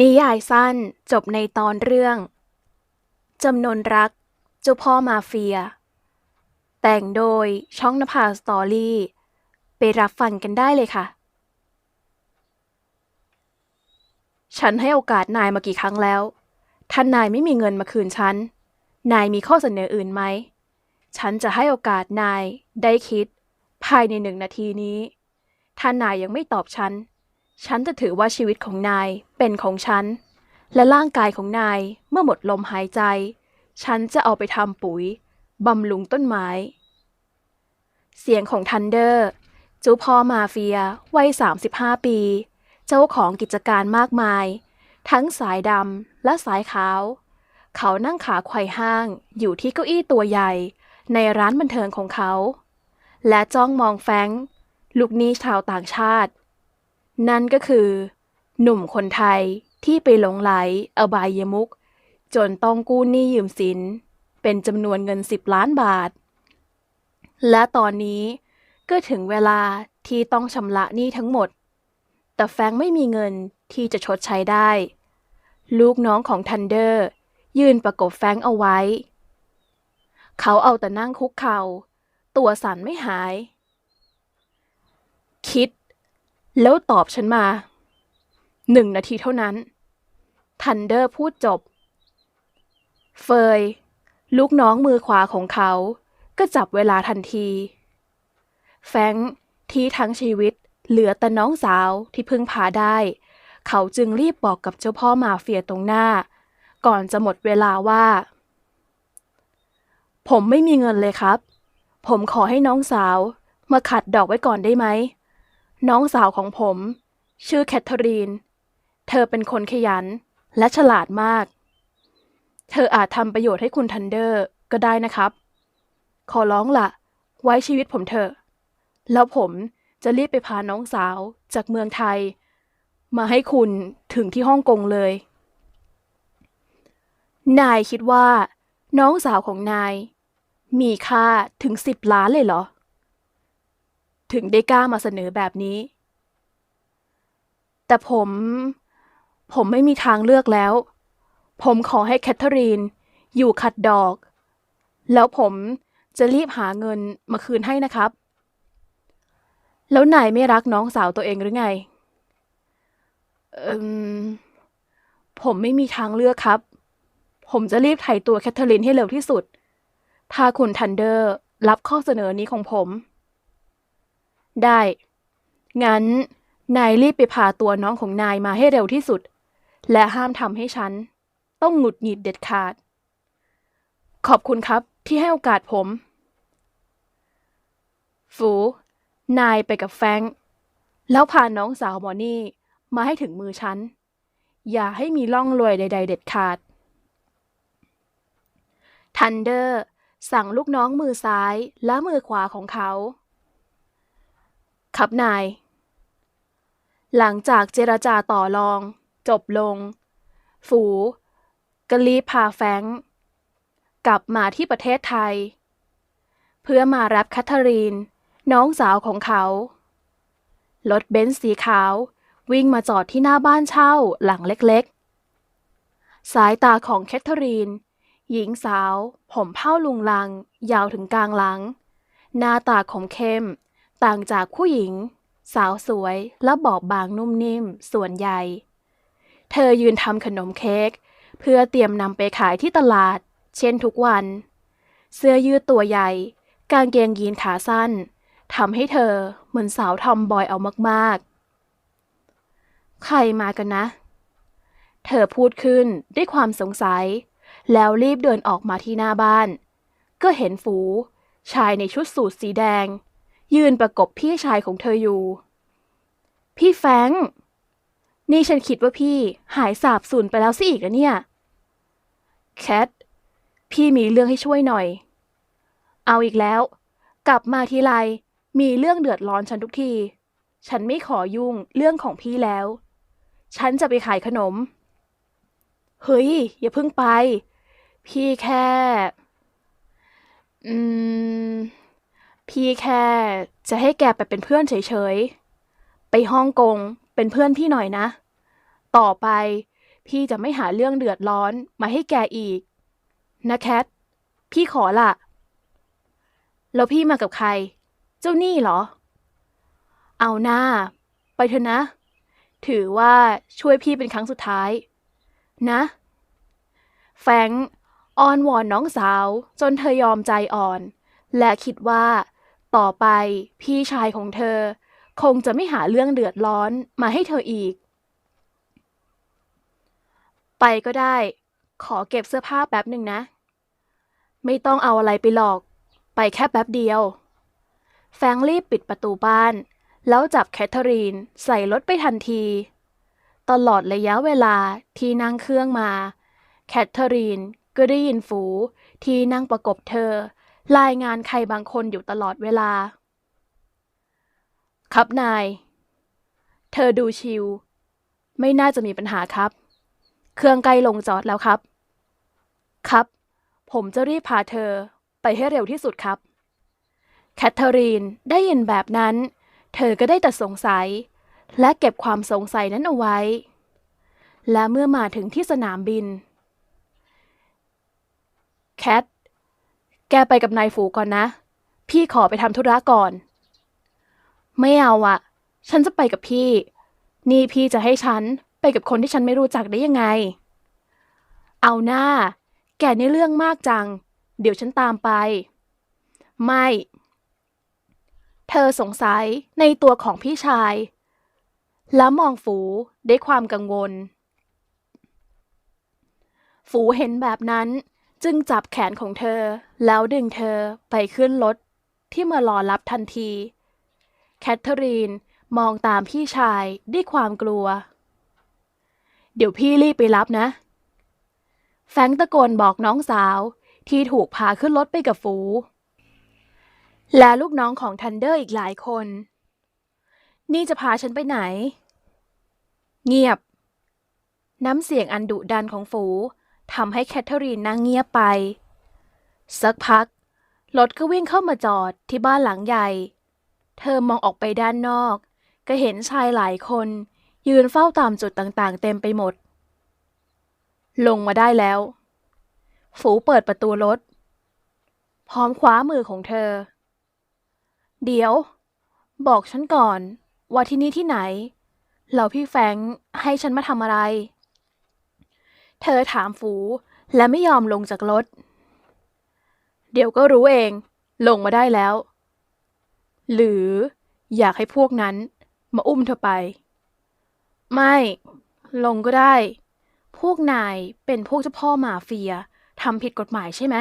นิยายสั้นจบในตอนเรื่อง จำนวนรัก เจ้าพ่อมาเฟีย แต่งโดยช่องนภาสตอรี่ ไปรับฟังกันได้เลยค่ะ ฉันให้โอกาสนายมากี่ครั้งแล้ว ท่านนายไม่มีเงินมาคืนฉัน นายมีข้อเสนออื่นไหม ฉันจะให้โอกาสนายได้คิด ภายในหนึ่งนาทีนี้ถ้านนายยังไม่ตอบฉัน ฉันจะถือว่าชีวิตของนายเป็นของฉัน และร่างกายของนายเมื่อหมดลมหายใจ ฉันจะเอาไปทำปุ๋ยบำรุงต้นไม้ เสียงของทันเดอร์จ้าพ่อมาเฟียวัย 35 ปี เจ้าของกิจการมากมาย ทั้งสายดำและสายขาว เขานั่งขาไขว่ห้างอยู่ที่เก้าอี้ตัวใหญ่ในร้านบันเทิงของเขา และจ้องมองแฟงลูกนี้ชาวต่างชาติ นั่นก็คือ หนุ่มคนไทยที่ไปหลงไหลอบายมุก จนต้องกู้หนี้ยืมสิน เป็นจำนวนเงิน 10 ล้านบาท และตอนนี้ก็ถึงเวลาที่ต้องชำระหนี้ทั้งหมด แต่แฟงไม่มีเงินที่จะชดใช้ได้ ลูกน้องของทันเดอร์ ยืนประกบแฟงเอาไว้ เขาเอาแต่นั่งคุกเข่า ตัวสั่นไม่หาย คิด แล้วตอบฉันมาหนึ่งนาทีเท่านั้น ทันเดอร์พูดจบ เฟย ลูกน้องมือขวาของเขา ก็จับเวลาทันที แฟงที่ทั้งชีวิตเหลือแต่น้องสาวที่พึ่งพาได้ เขาจึงรีบบอกกับเจ้าพ่อมาเฟียตรงหน้า ก่อนจะหมดเวลาว่า ผมไม่มีเงินเลยครับ ผมขอให้น้องสาว มาขัดดอกไว้ก่อนได้ไหม น้องสาวของผม ชื่อแคทเธอรีน เธอเป็นคนขยันและฉลาดมาก เธออาจทำประโยชน์ให้คุณทันเดอร์ก็ได้นะครับ ขอร้องละไว้ชีวิตผมเถอะ แล้วผมจะรีบไปพาน้องสาวจากเมืองไทย มาให้คุณถึงที่ฮ่องกงเลย นายคิดว่า น้องสาวของนาย มีค่าถึงสิบล้านเลยเหรอ ถึงได้กล้ามาเสนอแบบนี้ แต่ผม ผมไม่มีทางเลือกแล้ว ผมขอให้แคทเธอรีน อยู่ขัดดอก แล้วผมจะรีบหาเงินมาคืนให้นะครับ แล้วนายไม่รักน้องสาวตัวเองหรือไง เอืมผมไม่มีทางเลือกครับ ผมจะรีบไถ่ตัวแคทเธอรีนให้เร็วที่สุด ถ้าคุณทันเดอร์รับข้อเสนอนี้ของผม ได้ งั้น นายรีบไปพาตัวน้องของนายมาให้เร็วที่สุด และห้ามทำให้ฉัน ต้องหงุดหงิดเด็ดขาด ขอบคุณครับที่ให้โอกาสผมฟูนายไปกับแฟง แล้วพาน้องสาวมอนี่ มาให้ถึงมือฉัน อย่าให้มีร่องรอยใด ๆ เด็ดขาด ทันเดอร์ สั่งลูกน้องมือซ้ายและมือขวาของเขา ครับนาย หลังจากเจรจาต่อรอง จบลง ฝูก็รีพาแฟงกลับมาที่ประเทศไทย เพื่อมารับแคทเธอรีน น้องสาวของเขา รถเบนซ์สีขาววิ่งมาจอดที่หน้าบ้านเช่าหลังเล็กๆ สายตาของแคทเธอรีน หญิงสาว ผมเผ้าลุงลัง ยาวถึงกลางหลัง หน้าตาคมเข้ม ต่างจากผู้หญิง สาวสวยและบอบบางนุ่มนิ่ม ส่วนใหญ่ เธอยืนทำขนมเค้กเพื่อเตรียมนำไปขายที่ตลาด เช่นทุกวัน เสื้อยืดตัวใหญ่ กางเกงยีนขาสั้นทำให้เธอเหมือนสาวทอมบอยเอามากๆ ใครมากันนะ เธอพูดขึ้นด้วยความสงสัย แล้วรีบเดินออกมาที่หน้าบ้าน ก็เห็นฝู ชายในชุดสูทสีแดง ยืนประกบพี่ชายของเธออยู่ พี่แฟง นี่ฉันคิดว่าพี่หายสาบสูญไปแล้วสิอีกอะเนี่ย แคท พี่มีเรื่องให้ช่วยหน่อย เอาอีกแล้ว กลับมาทีไรมีเรื่องเดือดร้อนฉันทุกที ฉันไม่ขอยุ่งเรื่องของพี่แล้ว ฉันจะไปขายขนม เฮ้ย อย่าเพิ่งไป พี่แค่ อืม พี่แค่จะให้แกไปเป็นเพื่อนเฉยๆ ไปฮ่องกงเป็นเพื่อนพี่หน่อยนะ ต่อไปพี่จะไม่หาเรื่องเดือดร้อนมาให้แกอีก นะแคท พี่ขอละแล้วพี่มากับใคร เจ้าหนี้เหรอ เอาหน้า ไปเถอะนะ ถือว่าช่วยพี่เป็นครั้งสุดท้าย นะ แฟงอ้อนวอนน้องสาวจนเธอยอมใจอ่อน และคิดว่า ต่อไปพี่ชายของเธอ คงจะไม่หาเรื่องเดือดร้อนมาให้เธออีก ไปก็ได้ ขอเก็บเสื้อผ้าแป๊บหนึ่งนะ ไม่ต้องเอาอะไรไปหรอก ไปแค่แป๊บเดียว แฟงรีบปิดประตูบ้าน แล้วจับแคทเธอรีนใส่รถไปทันที ตลอดระยะเวลาที่นั่งเครื่องมา แคทเธอรีนก็ได้ยินฝูที่นั่งประกบเธอ รายงานใครบางคนอยู่ตลอดเวลา ครับนาย เธอดูชิวไม่น่าจะมีปัญหาครับ เครื่องใกล้ลงจอดแล้วครับ ครับ ผมจะรีบพาเธอไปให้เร็วที่สุดครับ แคทเธอรีนได้ยินแบบนั้น เธอก็ได้แต่สงสัย และเก็บความสงสัยนั้นเอาไว้ และเมื่อมาถึงที่สนามบิน แคท แกไปกับนายฝูก่อนนะ พี่ขอไปทำธุระก่อน ไม่เอาอะฉันจะไปกับพี่ นี่พี่จะให้ฉันไปกับคนที่ฉันไม่รู้จักได้ยังไง เอาหน้า แกนี่เรื่องมากจัง เดี๋ยวฉันตามไป ไม่ เธอสงสัยในตัวของพี่ชาย แล้วมองฝูด้วยความกังวล ฝูเห็นแบบนั้นจึงจับแขนของเธอ แล้วดึงเธอไปขึ้นรถที่มารอรับทันที แคทเธอรีนมองตามพี่ชายด้วยความกลัว เดี๋ยวพี่รีบไปรับนะ แฟงค์ตะโกนบอกน้องสาวที่ถูกพาขึ้นรถไปกับฝูและลูกน้องของทันเดอร์อีกหลายคน นี่จะพาฉันไปไหน เงียบ น้ำเสียงอันดุดันของฝูทำให้แคทเธอรีนนั่งเงียบไป สักพักรถก็วิ่งเข้ามาจอดที่บ้านหลังใหญ่ เธอมองออกไปด้านนอก ก็เห็นชายหลายคน ยืนเฝ้าตามจุดต่างๆ เต็มไปหมด ลงมาได้แล้ว ฝูเปิดประตูรถ พร้อมคว้ามือของเธอ เดี๋ยว บอกฉันก่อนว่าที่นี่ที่ไหนแล้วพี่แฟงให้ฉันมาทำอะไร เธอถามฝูและไม่ยอมลงจากรถ เดี๋ยวก็รู้เอง ลงมาได้แล้ว หรืออยากให้พวกนั้นมาอุ้มเธอไป ไม่ ลงก็ได้ พวกนายเป็นพวกเจ้าพ่อมาเฟียทำผิดกฎหมายใช่ไหม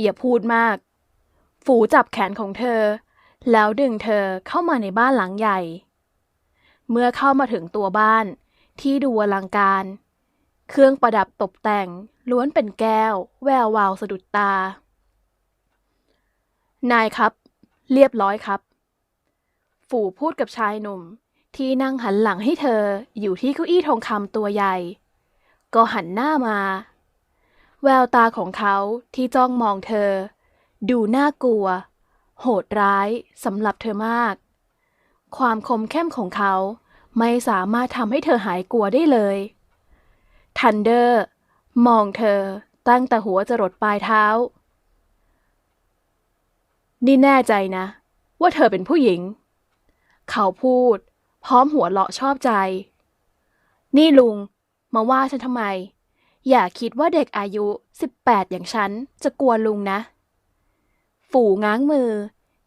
อย่าพูดมาก ฝูจับแขนของเธอ แล้วดึงเธอเข้ามาในบ้านหลังใหญ่ เมื่อเข้ามาถึงตัวบ้านที่ดูอลังการ เครื่องประดับตกแต่ง ล้วนเป็นแก้ว แวววาวสะดุดตา นายครับ เรียบร้อยครับ ฝูพูดกับชายหนุ่ม ที่นั่งหันหลังให้เธออยู่ที่เก้าอี้ทองคำตัวใหญ่ ก็หันหน้ามา แววตาของเขาที่จ้องมองเธอ ดูน่ากลัว โหดร้ายสำหรับเธอมาก ความคมเข้มของเขาไม่สามารถทำให้เธอหายกลัวได้เลยทันเดอร์ มองเธอตั้งแต่หัวจรดปลายเท้า นี่แน่ใจนะ ว่าเธอเป็นผู้หญิง เขาพูด พร้อมหัวเราะชอบใจ นี่ลุง มาว่าฉันทำไม อย่าคิดว่าเด็กอายุ 18 อย่างฉันจะกลัวลุงนะ ฝูง้างมือ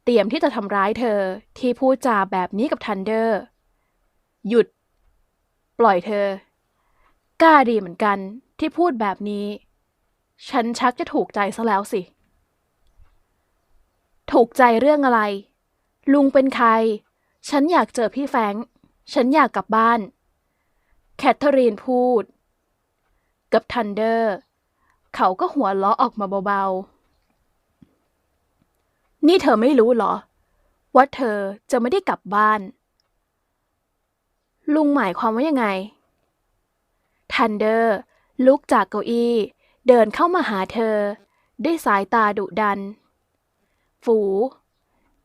เตรียมที่จะทำร้ายเธอที่พูดจาแบบนี้กับทันเดอร์ หยุด ปล่อยเธอ กล้าดีเหมือนกันที่พูดแบบนี้ ฉันชักจะถูกใจซะแล้วสิ ถูกใจเรื่องอะไร ลุงเป็นใคร ฉันอยากเจอพี่แฟง ฉันอยากกลับบ้าน แคทเธอรีนพูด กับทันเดอร์ เขาก็หัวเราะออกมาเบาๆ นี่เธอไม่รู้เหรอ ว่าเธอจะไม่ได้กลับบ้าน ลุงหมายความว่ายังไง ทันเดอร์ ลุกจากเก้าอี้ เดินเข้ามาหาเธอ ด้วยสายตาดุดัน ฝู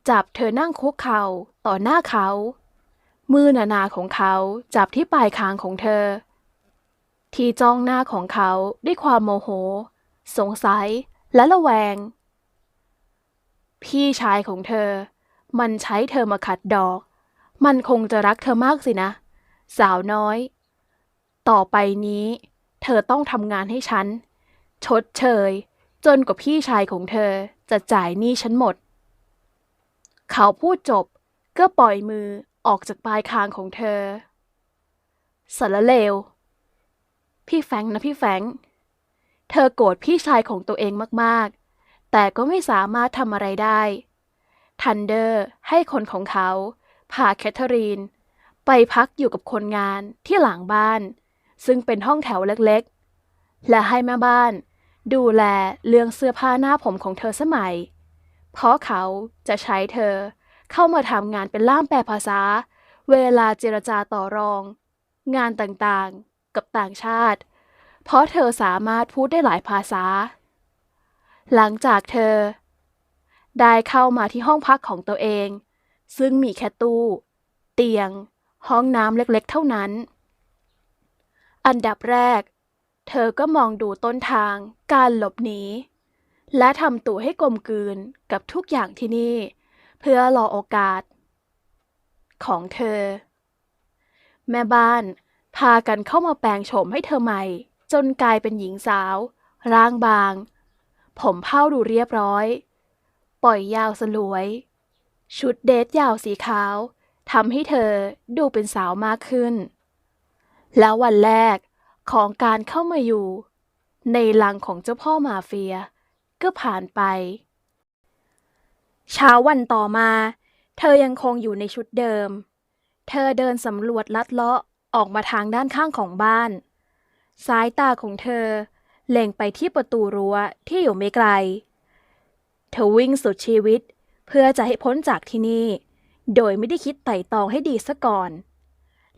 จับเธอนั่งคุกเข่าต่อหน้าเขา มือหนาๆของเขาจับที่ปลายคางของเธอ ที่จ้องหน้าของเขาด้วยความโมโห สงสัยและระแวง พี่ชายของเธอ มันใช้เธอมาขัดดอก มันคงจะรักเธอมากสินะ สาวน้อย ต่อไปนี้ เธอต้องทำงานให้ฉัน ชดเชย จนกว่าพี่ชายของเธอจะจ่ายหนี้ฉันหมด เขาพูดจบก็ปล่อยมือออกจากปลายคางของเธอสารเลว พี่แฟงนะพี่แฟง เธอโกรธพี่ชายของตัวเองมากๆ แต่ก็ไม่สามารถทำอะไรได้ ทันเดอร์ให้คนของเขาพาแคทเธอรีน ไปพักอยู่กับคนงานที่หลังบ้าน ซึ่งเป็นห้องแถวเล็กๆ และให้แม่บ้าน ดูแลเรื่องเสื้อผ้าหน้าผมของเธอสมัย เพราะเขาจะใช้เธอเข้ามาทำงานเป็นล่ามแปลภาษา เวลาเจรจาต่อรอง งานต่างๆ กับต่างชาติ เพราะเธอสามารถพูดได้หลายภาษา หลังจากเธอ ได้เข้ามาที่ห้องพักของตัวเอง ซึ่งมีแค่ตู้ เตียง ห้องน้ำเล็กๆ เท่านั้น อันดับแรก เธอก็มองดูต้นทางการหลบหนีและทำตัวให้กลมกลืนกับทุกอย่างที่นี่ เพื่อรอโอกาส ของเธอ แม่บ้านพากันเข้ามาแปลงโฉมให้เธอใหม่ จนกลายเป็นหญิงสาว ร่างบาง ผมเผ้าดูเรียบร้อย ปล่อยยาวสลวย ชุดเดทยาวสีขาวทำให้เธอดูเป็นสาวมากขึ้น แล้ววันแรกของการเข้ามาอยู่ ในลังของเจ้าพ่อมาเฟีย ก็ผ่านไป เช้าวันต่อมา เธอยังคงอยู่ในชุดเดิม เธอเดินสำรวจลัดเลาะออกมาทางด้านข้างของบ้าน สายตาของเธอเล็งไปที่ประตูรั้วที่อยู่ไม่ไกล เธอวิ่งสุดชีวิตเพื่อจะให้พ้นจากที่นี่ โดยไม่ได้คิดไต่ตองให้ดีซะก่อน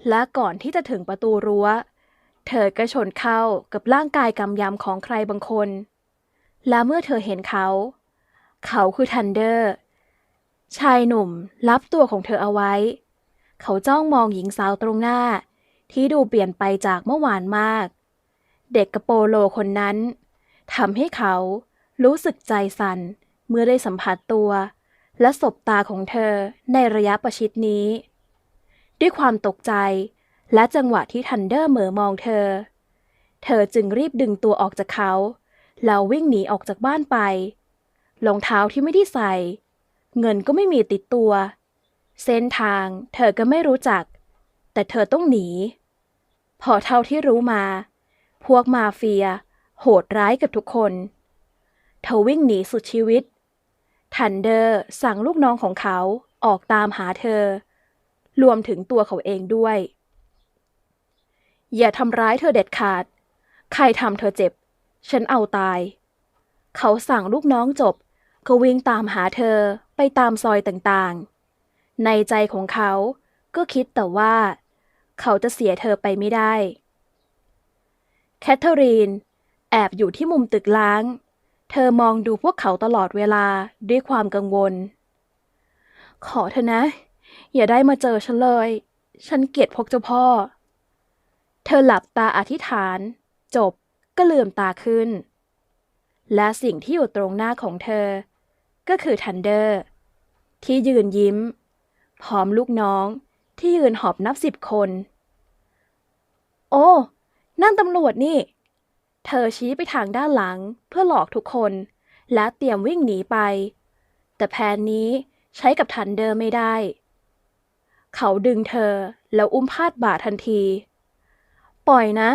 และก่อนที่จะถึงประตูรั้ว เธอก็ชนเข้ากับร่างกายกำยำของใครบางคน และเมื่อเธอเห็นเขา เขาคือทันเดอร์ ชายหนุ่มรับตัวของเธอเอาไว้ เขาจ้องมองหญิงสาวตรงหน้า ที่ดูเปลี่ยนไปจากเมื่อวานมาก เด็กกระโปโลคนนั้นทำให้เขารู้สึกใจสั่นเมื่อได้สัมผัสตัว และสบตาของเธอในระยะประชิดนี้ ด้วยความตกใจ และจังหวะที่ทันเดอร์เหมอมองเธอ เธอจึงรีบดึงตัวออกจากเขาแล้ววิ่งหนีออกจากบ้านไปรองเท้าที่ไม่ได้ใส่ เงินก็ไม่มีติดตัว เส้นทางเธอก็ไม่รู้จัก แต่เธอต้องหนี พอเท่าที่รู้มา พวกมาเฟีย โหดร้ายกับทุกคน เธอวิ่งหนีสุดชีวิตทันเดอร์สั่งลูกน้องของเขาออกตามหาเธอ รวมถึงตัวเขาเองด้วย อย่าทำร้ายเธอเด็ดขาด ใครทำเธอเจ็บ ฉันเอาตาย เขาสั่งลูกน้องจบ ก็วิ่งตามหาเธอไปตามซอยต่างๆ ในใจของเขาก็คิดแต่ว่า เขาจะเสียเธอไปไม่ได้ แคทเธอรีน แอบอยู่ที่มุมตึกล้าง เธอมองดูพวกเขาตลอดเวลาด้วยความกังวล ขอเธอนะ อย่าได้มาเจอฉันเลย ฉันเกลียดพวกเจ้าพ่อ เธอหลับตาอธิษฐาน จบก็เลื่อมตาขึ้น และสิ่งที่อยู่ตรงหน้าของเธอ ก็คือทันเดอร์ ที่ยืนยิ้ม พร้อมลูกน้องที่ยืนหอบนับสิบคน โอ้ นั่นตำรวจนี่ เธอชี้ไปทางด้านหลังเพื่อหลอกทุกคน และเตรียมวิ่งหนีไป แต่แผนนี้ใช้กับทันเดอร์ไม่ได้ เขาดึงเธอแล้วอุ้มพาดบ่าทันที ปล่อยนะ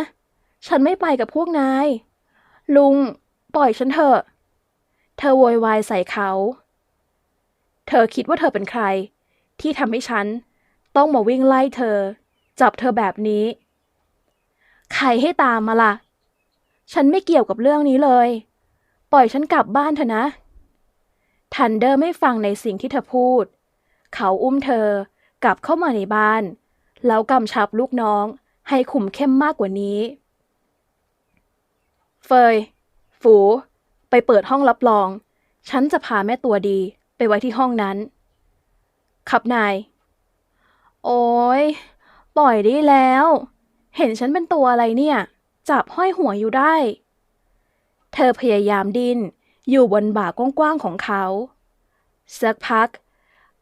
ฉันไม่ไปกับพวกนาย ลุง ปล่อยฉันเถอะ เธอโวยวายใส่เขา เธอคิดว่าเธอเป็นใคร ที่ทำให้ฉันต้องมาวิ่งไล่เธอ จับเธอแบบนี้ ใครให้ตามมาล่ะ ฉันไม่เกี่ยวกับเรื่องนี้เลย ปล่อยฉันกลับบ้านเถอะนะ ทันเดอร์ไม่ฟังในสิ่งที่เธอพูด เขาอุ้มเธอ กลับเข้ามาในบ้าน แล้วกำชับลูกน้องให้ขุมเข้มมากกว่านี้ เฟย ฝู ไปเปิดห้องรับรอง ฉันจะพาแม่ตัวดีไปไว้ที่ห้องนั้นครับนาย โอ้ยปล่อยได้แล้ว เห็นฉันเป็นตัวอะไรเนี่ย จับห้อยหัวอยู่ได้ เธอพยายามดิ้นอยู่บนบ่ากว้างๆของเขา สักพัก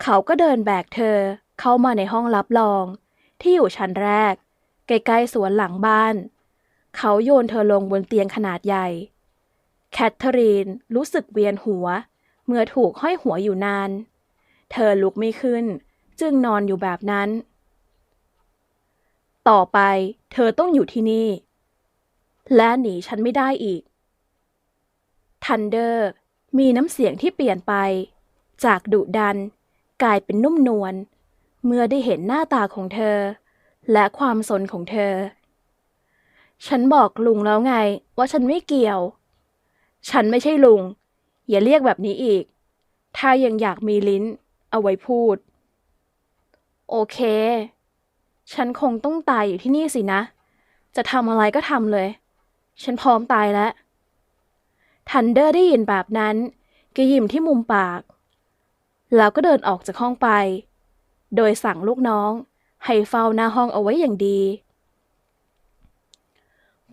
เขาก็เดินแบกเธอ เข้ามาในห้องรับรอง ที่อยู่ชั้นแรก ใกล้ๆสวนหลังบ้าน เขาโยนเธอลงบนเตียงขนาดใหญ่ แคทเธอรีนรู้สึกเวียนหัว เมื่อถูกห้อยหัวอยู่นาน เธอลุกไม่ขึ้น จึงนอนอยู่แบบนั้น ต่อไปเธอต้องอยู่ที่นี่ และหนีฉันไม่ได้อีก ทันเดอร์มีน้ำเสียงที่เปลี่ยนไป จากดุดันกลายเป็นนุ่มนวล เมื่อได้เห็นหน้าตาของเธอ และความสนของเธอ ฉันบอกลุงแล้วไงว่าฉันไม่เกี่ยว ฉันไม่ใช่ลุง อย่าเรียกแบบนี้อีก ถ้ายังอยากมีลิ้น เอาไว้พูด โอเค ฉันคงต้องตายอยู่ที่นี่สินะ จะทำอะไรก็ทำเลย ฉันพร้อมตายแล้ว ทันเดอร์ได้ยินแบบนั้นก็ยิ้มที่มุมปาก แล้วก็เดินออกจากห้องไป โดยสั่งลูกน้อง ให้เฝ้าหน้าห้องเอาไว้อย่างดี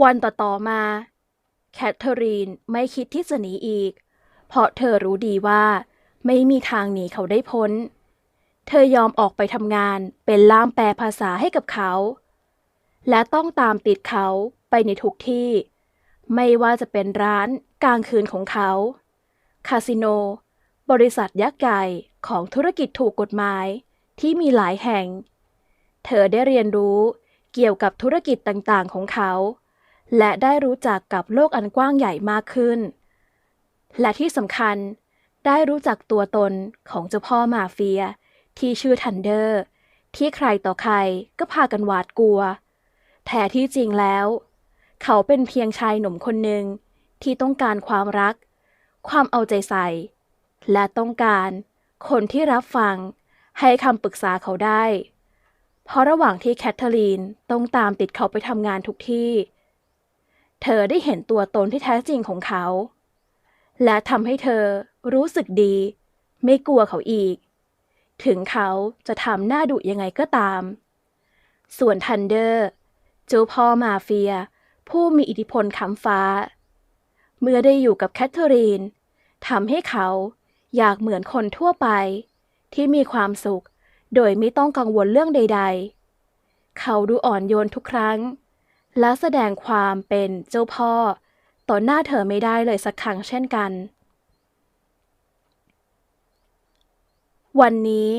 วันต่อๆมา แคทเธอรีนไม่คิดที่จะหนีอีก เพราะเธอรู้ดีว่า ไม่มีทางหนีเขาได้พ้น เธอยอมออกไปทำงานเป็นล่ามแปลภาษาให้กับเขา และต้องตามติดเขาไปในทุกที่ ไม่ว่าจะเป็นร้านกลางคืนของเขา คาสิโน บริษัทยักษ์ใหญ่ของธุรกิจถูกกฎหมาย ที่มีหลายแห่ง เธอได้เรียนรู้เกี่ยวกับธุรกิจต่างๆของเขา และได้รู้จักกับโลกอันกว้างใหญ่มากขึ้น และที่สำคัญได้รู้จักตัวตนของเจ้าพ่อมาเฟีย ที่ชื่อทันเดอร์ ที่ใครต่อใครก็พากันหวาดกลัว แท้ที่จริงแล้ว เขาเป็นเพียงชายหนุ่มคนหนึ่งที่ต้องการความรัก ความเอาใจใส่ และต้องการคนที่รับฟัง ให้คำปรึกษาเขาได้ เพราะระหว่างที่แคทเธอรีนต้องตามติดเขาไปทำงานทุกที่ เธอได้เห็นตัวตนที่แท้จริงของเขา และทำให้เธอรู้สึกดี ไม่กลัวเขาอีก ถึงเขาจะทำหน้าดุยังไงก็ตาม ส่วนทันเดอร์เจ้าพ่อมาเฟีย ผู้มีอิทธิพลคำฟ้า เมื่อได้อยู่กับแคทเธอรีนทำให้เขาอยากเหมือนคนทั่วไป ที่มีความสุข โดยไม่ต้องกังวลเรื่องใด ๆ เขาดูอ่อนโยนทุกครั้ง และแสดงความเป็นเจ้าพ่อ ต่อหน้าเธอไม่ได้เลยสักครั้งเช่นกัน วันนี้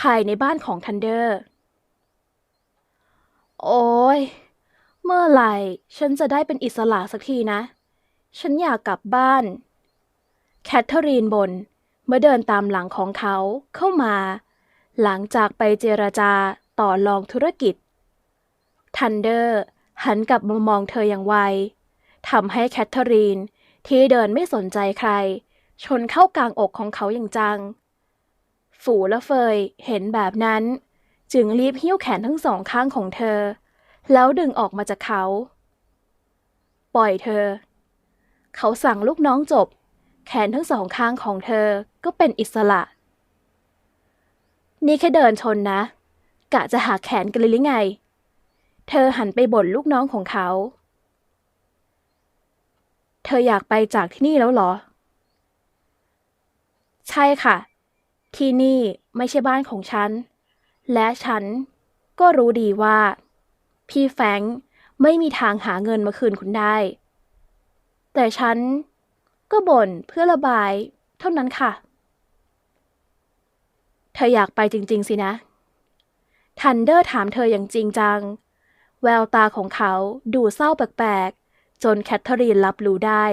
ภายในบ้านของทันเดอร์ โอ้ย เมื่อไหร่ ฉันจะได้เป็นอิสระสักทีนะ ฉันอยากกลับบ้าน แคทเธอรีนบน เมื่อเดินตามหลังของเขาเข้ามา หลังจากไปเจรจาต่อรองธุรกิจ ทันเดอร์หันกลับมามองเธออย่างไวทำให้แคทเธอรีนที่เดินไม่สนใจใคร ชนเข้ากลางอกของเขาอย่างจัง ฝูและเฟยเห็นแบบนั้น จึงรีบหิ้วแขนทั้งสองข้างของเธอ แล้วดึงออกมาจากเขา ปล่อยเธอ เขาสั่งลูกน้องจบ แขนทั้งสองข้างของเธอก็เป็นอิสระ นี่แค่เดินชนนะ กะจะหักแขนกันเลยหรือไง เธอหันไปบ่นลูกน้องของเขา เธออยากไปจากที่นี่แล้วเหรอ ใช่ค่ะ ที่นี่ไม่ใช่บ้านของฉัน และฉันก็รู้ดีว่า พี่แฟงไม่มีทางหาเงินมาคืนคุณได้ แต่ฉัน ก็บ่นเพื่อระบาย เท่านั้นค่ะ เธออยากไปจริง ๆ สินะ ทันเดอร์ถามเธออย่างจริงจัง แววตาของเขาดูเศร้าแปลกๆ จนแคทเธอรีนรับรู้ได้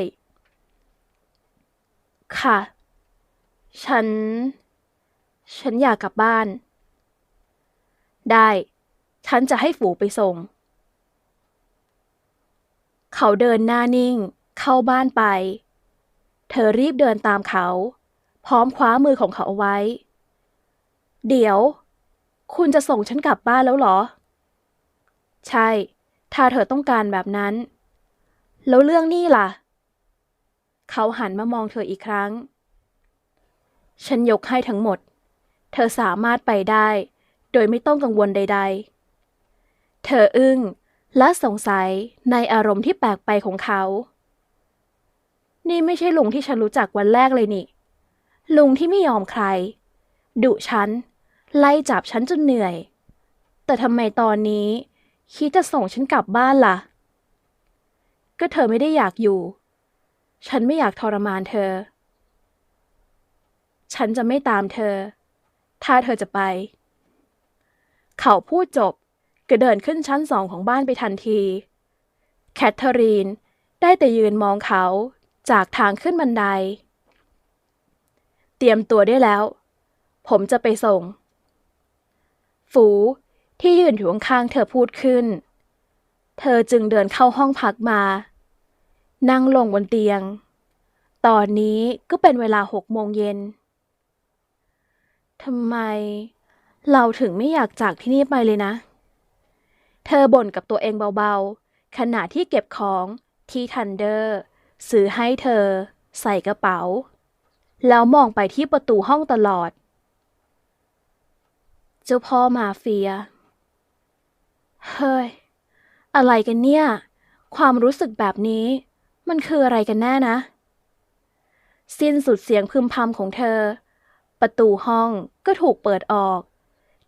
ค่ะ ฉัน ฉันอยากกลับบ้าน ได้ ฉันจะให้ฝูไปส่งเขาเดินหน้านิ่ง เข้าบ้านไป เธอรีบเดินตามเขา พร้อมคว้ามือของเขาเอาไว้ เดี๋ยว คุณจะส่งฉันกลับบ้านแล้วเหรอ ใช่ ถ้าเธอต้องการแบบนั้น แล้วเรื่องนี้ล่ะ เขาหันมามองเธออีกครั้ง ฉันยกให้ทั้งหมด เธอสามารถไปได้ โดยไม่ต้องกังวลใด ๆ เธออึ้งและสงสัยในอารมณ์ที่แปลกไปของเขา นี่ไม่ใช่ลุงที่ฉันรู้จักวันแรกเลยนี่ ลุงที่ไม่ยอมใคร ดุฉัน ไล่จับฉันจนเหนื่อย แต่ทำไมตอนนี้ คิดจะส่งฉันกลับบ้านล่ะ ก็เธอไม่ได้อยากอยู่ ฉันไม่อยากทรมานเธอ ฉันจะไม่ตามเธอ ถ้าเธอจะไป เขาพูดจบก็เดินขึ้นชั้นสองของบ้านไปทันที แคทเธอรีนได้แต่ยืนมองเขา จากทางขึ้นบันได เตรียมตัวได้แล้ว ผมจะไปส่ง ฝูที่ยืนอยู่ข้างๆเธอพูดขึ้น เธอจึงเดินเข้าห้องพักมา นั่งลงบนเตียง ตอนนี้ก็เป็นเวลาหกโมงเย็นทำไมเราถึงไม่อยากจากที่นี่ไปเลยนะ เธอบ่นกับตัวเองเบาๆ ขณะที่เก็บของที่ทันเดอร์ ซื้อให้เธอ ใส่กระเป๋า แล้วมองไปที่ประตูห้องตลอด เจ้าพ่อมาเฟีย เฮ้ย อะไรกันเนี่ย ความรู้สึกแบบนี้ มันคืออะไรกันแน่นะ สิ้นสุดเสียงพึมพำของเธอ ประตูห้องก็ถูกเปิดออก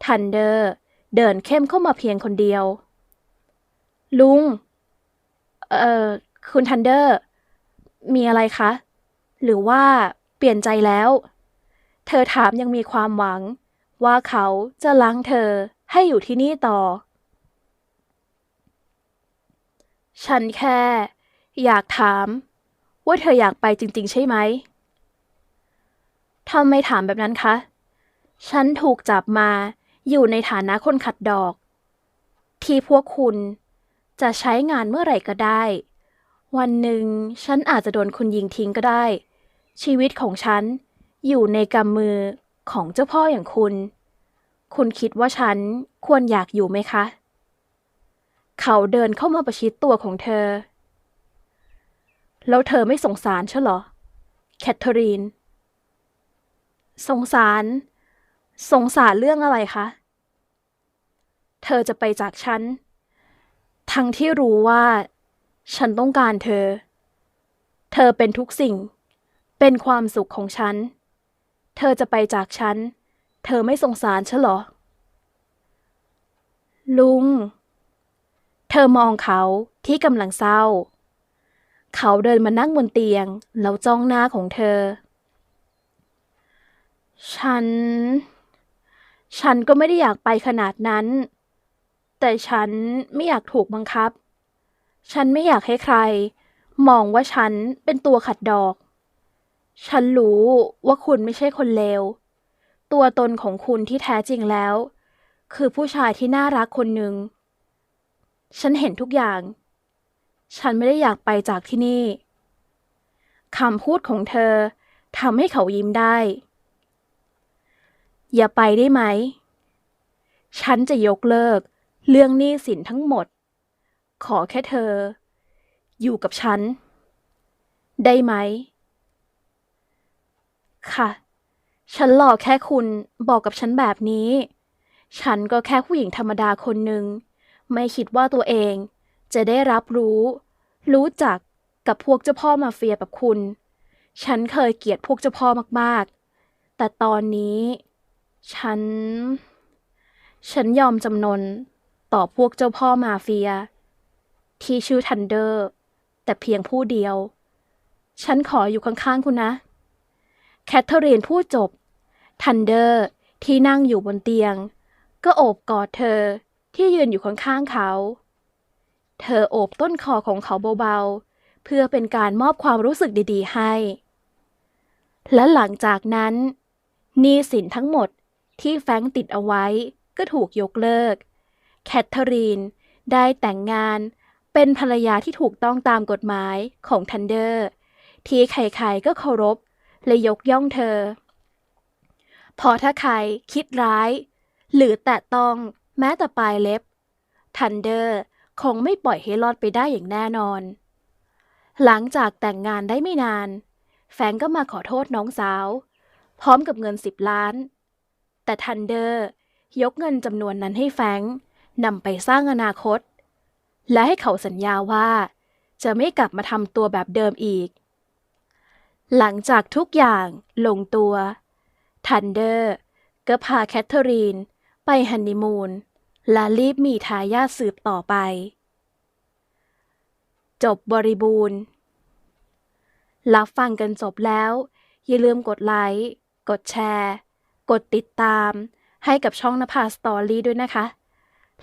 ทันเดอร์เดินเข้มเข้ามาเพียงคนเดียว ลุง เอ่อ คุณทันเดอร์ มีอะไรคะ หรือว่าเปลี่ยนใจแล้ว เธอถามยังมีความหวัง ว่าเขาจะล้างเธอให้อยู่ที่นี่ต่อ ฉันแค่ อยากถาม ว่าเธออยากไปจริง ๆ ใช่ไหมทำไมถามแบบนั้นคะ ฉันถูกจับมาอยู่ในฐานะคนขัดดอก ที่พวกคุณจะใช้งานเมื่อไหร่ก็ได้ วันหนึ่งฉันอาจจะโดนคุณยิงทิ้งก็ได้ ชีวิตของฉันอยู่ในกำมือของเจ้าพ่ออย่างคุณ คุณคิดว่าฉันควรอยากอยู่ไหมคะ เขาเดินเข้ามาประชิดตัวของเธอ แล้วเธอไม่สงสารใช่เหรอ แคทเธอรีน สงสาร สงสารเรื่องอะไรคะ เธอจะไปจากฉัน ทั้งที่รู้ว่า ฉันต้องการเธอ เธอเป็นทุกสิ่ง เป็นความสุขของฉัน เธอจะไปจากฉัน เธอไม่สงสารฉันหรอ ลุง เธอมองเขาที่กำลังเศร้า เขาเดินมานั่งบนเตียง แล้วจ้องหน้าของเธอ ฉัน ฉันก็ไม่ได้อยากไปขนาดนั้น แต่ฉันไม่อยากถูกบังคับ ฉันไม่อยากให้ใคร มองว่าฉันเป็นตัวขัดดอก ฉันรู้ว่าคุณไม่ใช่คนเลว ตัวตนของคุณที่แท้จริงแล้ว คือผู้ชายที่น่ารักคนหนึ่ง ฉันเห็นทุกอย่าง ฉันไม่ได้อยากไปจากที่นี่คำพูดของเธอทำให้เขายิ้มได้ อย่าไปได้ไหม ฉันจะยกเลิกเรื่องหนี้สินทั้งหมด ขอแค่เธอ อยู่กับฉัน ได้ไหม ค่ะ ฉันหลอกแค่คุณบอกกับฉันแบบนี้ ฉันก็แค่ผู้หญิงธรรมดาคนหนึ่ง ไม่คิดว่าตัวเองจะได้รับรู้ รู้จักกับพวกเจ้าพ่อมาเฟียแบบคุณ ฉันเคยเกลียดพวกเจ้าพ่อมาก ๆ แต่ตอนนี้ ฉัน ฉันยอมจำนนต่อพวกเจ้าพ่อมาเฟีย ที่ชื่อทันเดอร์ แต่เพียงผู้เดียว ฉันขออยู่ข้างๆคุณนะ แคทเธอรีนพูดจบ ทันเดอร์ที่นั่งอยู่บนเตียง ก็โอบกอดเธอที่ยืนอยู่ข้างๆเขา เธอโอบต้นคอของเขาเบาๆ เพื่อเป็นการมอบความรู้สึกดีๆให้ และหลังจากนั้นหนี้สินทั้งหมดที่แฟงติดเอาไว้ก็ถูกยกเลิก แคทเธอรีนได้แต่งงาน เป็นภรรยาที่ถูกต้องตามกฎหมายของทันเดอร์ที่ใครๆก็เคารพ และยกย่องเธอ พอถ้าใครคิดร้าย หรือแตะต้องแม้แต่ปลายเล็บทันเดอร์คงไม่ปล่อยให้รอดไปได้อย่างแน่นอน หลังจากแต่งงานได้ไม่นาน แฟงก็มาขอโทษน้องสาว พร้อมกับเงินสิบล้าน แต่ทันเดอร์ยกเงินจำนวนนั้นให้แฟงนำไปสร้างอนาคต และให้เขาสัญญาว่า จะไม่กลับมาทำตัวแบบเดิมอีก หลังจากทุกอย่างลงตัว ทันเดอร์ก็พาแคทเธอรีนไปฮันนีมูนและรีบมีทายาทสืบต่อไป จบบริบูรณ์ รับฟังกันจบแล้ว อย่าลืมกดไลค์ กดแชร์ กดติดตาม ให้กับช่องนภาสตอรี่ด้วยนะคะ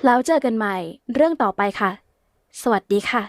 แล้วเจอกันใหม่เรื่องต่อไปค่ะ สวัสดีค่ะ